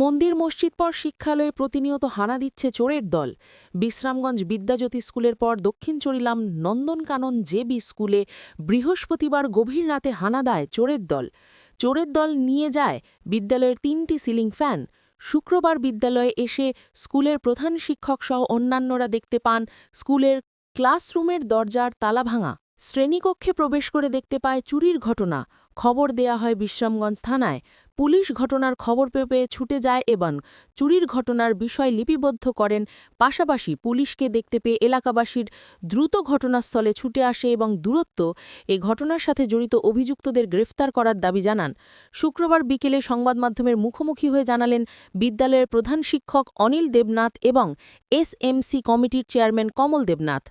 মন্দির মসজিদ পর শিক্ষালয়ে প্রতিনিয়ত হানা দিচ্ছে চোরের দল। বিশ্রামগঞ্জ বিদ্যাজ্যোতি স্কুলের পর দক্ষিণ চরিলাম নন্দনকানন জেবি স্কুলে বৃহস্পতিবার গভীর রাতে হানা দেয় চোরের দল। চোরের দল নিয়ে যায় বিদ্যালয়ের তিনটি সিলিং ফ্যান। শুক্রবার বিদ্যালয়ে এসে স্কুলের প্রধান শিক্ষক সহ অন্যান্যরা দেখতে পান স্কুলের ক্লাসরুমের দরজার তালা ভাঙা। শ্রেণীকক্ষে প্রবেশ করে দেখতে পায় চুরির ঘটনা। খবর দেয়া হয় বিশ্রামগঞ্জ থানায়। পুলিশ ঘটনার খবর পেয়ে ছুটে যায় এবং চুরির ঘটনার বিষয় লিপিবদ্ধ করেন। পাশাপাশি পুলিশকে দেখতে পেয়ে এলাকাবাসীর দ্রুত ঘটনাস্থলে ছুটে আসে এবং দূরত্ব এ ঘটনার সাথে জড়িত অভিযুক্তদের গ্রেফতার করার দাবি জানান। শুক্রবার বিকেলে সংবাদ মাধ্যমের মুখোমুখি হয়ে জানালেন বিদ্যালয়ের প্রধান শিক্ষক অনিল দেবনাথ এবং এসএমসি কমিটির চেয়ারম্যান কমল দেবনাথ।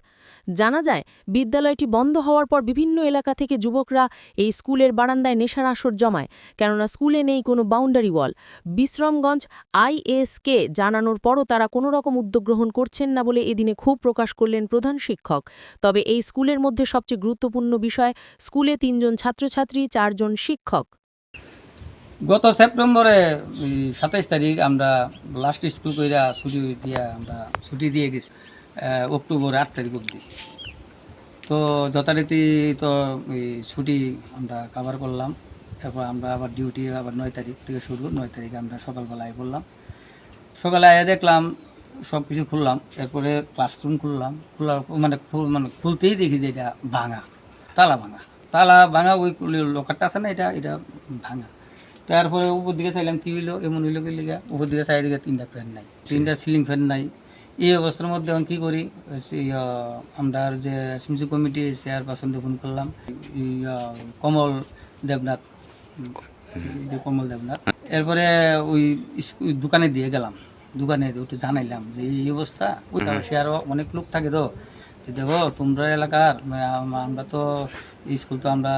জানা যায়, বিদ্যালয়টি বন্ধ হওয়ার পর বিভিন্ন এলাকা থেকে যুবকরা এই স্কুলের বারান্দায় নেশার আসর জমায়, কেননা স্কুলে নেই কোনো বাউন্ডারি ওয়াল বিশ্রামগঞ্জ আইএসকে জানানোর পরও তারা কোনো রকম উদ্যোগ গ্রহণ করছেন না বলে এদিনে ক্ষোভ প্রকাশ করলেন প্রধান শিক্ষক। তবে এই স্কুলের মধ্যে সবচেয়ে গুরুত্বপূর্ণ বিষয়, স্কুলে তিনজন ছাত্রছাত্রী, চারজন শিক্ষক। গত সেপ্টেম্বরে সাতাইশ তারিখ আমরা লাস্ট স্কুল কইরা ছুটি দিয়া আমরা ছুটি দিয়ে গেছি অক্টোবর আট তারিখ অবধি। তো যথারীতি তো ছুটি আমরা কাভার করলাম। তারপর আমরা আবার ডিউটি আবার নয় তারিখ থেকে শুরু, নয় তারিখে আমরা সকালবেলায় করলাম সকালে আয়া দেখলাম সব কিছু খুললাম, এরপরে ক্লাসরুম খুললাম, খোলার মানে মানে খুলতেই দেখি যে এটা ভাঙা, তালা ভাঙা। তালা ভাঙা ওই লোকারটা আছে না, এটা এটা ভাঙা। তারপরে উপর দিকে চাইলাম, কী হইল? এমন হইল কি লিগা? উপর দিকে চাই দিকে তিনটা ফ্যান নাই। তিনটা সিলিং ফ্যান নাই। এই অবস্থার মধ্যে এখন কি করি? আমরা যে সিমসি কমিটি চেয়ারপারসন ফোন করলাম। কমল দেবনাথ। যে কমল দেবনাথ। এরপরে ওই দোকানে দিয়ে গেলাম। দোকানে একটু জানাইলাম যে এই অবস্থা? ওই আরও অনেক লোক থাকে তো। দেখো তোমরা এলাকার আমরা তো স্কুল তো আমরা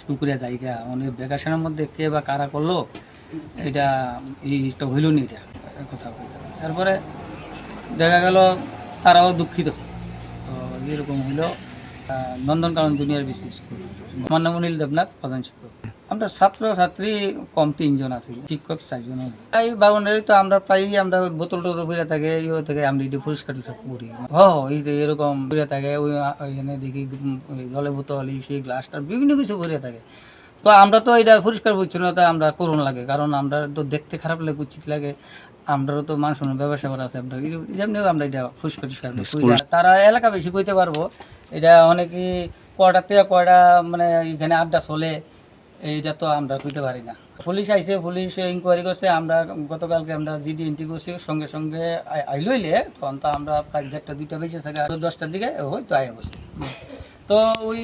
স্কুল করে যাই গা। অনেক ভ্যাকেশনের মধ্যে কে বা কারা করল এটা এইটা হইল নি এটা। কথা। তারপরে দেখা গেল তারাও দুঃখিত। তো এরকম হইল নন্দনকানন জুনিয়র বিসি স্কুল আমার নাম অনিল দেবনাথ প্রধান শিক্ষক। আমরা ছাত্র ছাত্রী কম তিনজন আছি, শিক্ষক চারজন। এই বাউন্ডারি তো আমরা প্রায়ই আমরা বোতল টোতল ভরে থাকে ইয়ে থেকে, আমরা এটি পরিষ্কার করি। হ এই এরকম ভরে থাকে, ওই ওইখানে দেখি জলে বোতল সেই গ্লাসটা, বিভিন্ন কিছু ভরে থাকে। তো আমরা তো এটা পরিষ্কার পরিচ্ছন্নতা আমরা করুন লাগে কারণ আমরা তো দেখতে খারাপ লাগে উচিত লাগে। আমরাও তো মানুষ ব্যবসা করা আছে আমরা। যেমনি আমরা এটা পরিষ্কার টরিষ্কার করি। তারা এলাকা বেশি কইতে পারব এটা অনেকে কয়টা থেকে কয়টা মানে এখানে আড্ডা চলে এইটা তো আমরা কইতে পারি না। পুলিশ আইছে পুলিশ ইনকোয়ারি করছে আমরা গতকালকে আমরা জিডি এন্ট্রি করছি সঙ্গে সঙ্গে আই- আইলইলে তখন তো আমরা প্রায় দেড়টা দুইটা বেজে থাকে আর দশটার দিকে হয়তো আয় বসে তো ওই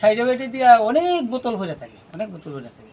সাইডে বেটে দিয়ে অনেক বোতল ভরে থাকে অনেক বোতল ভরে থাকে।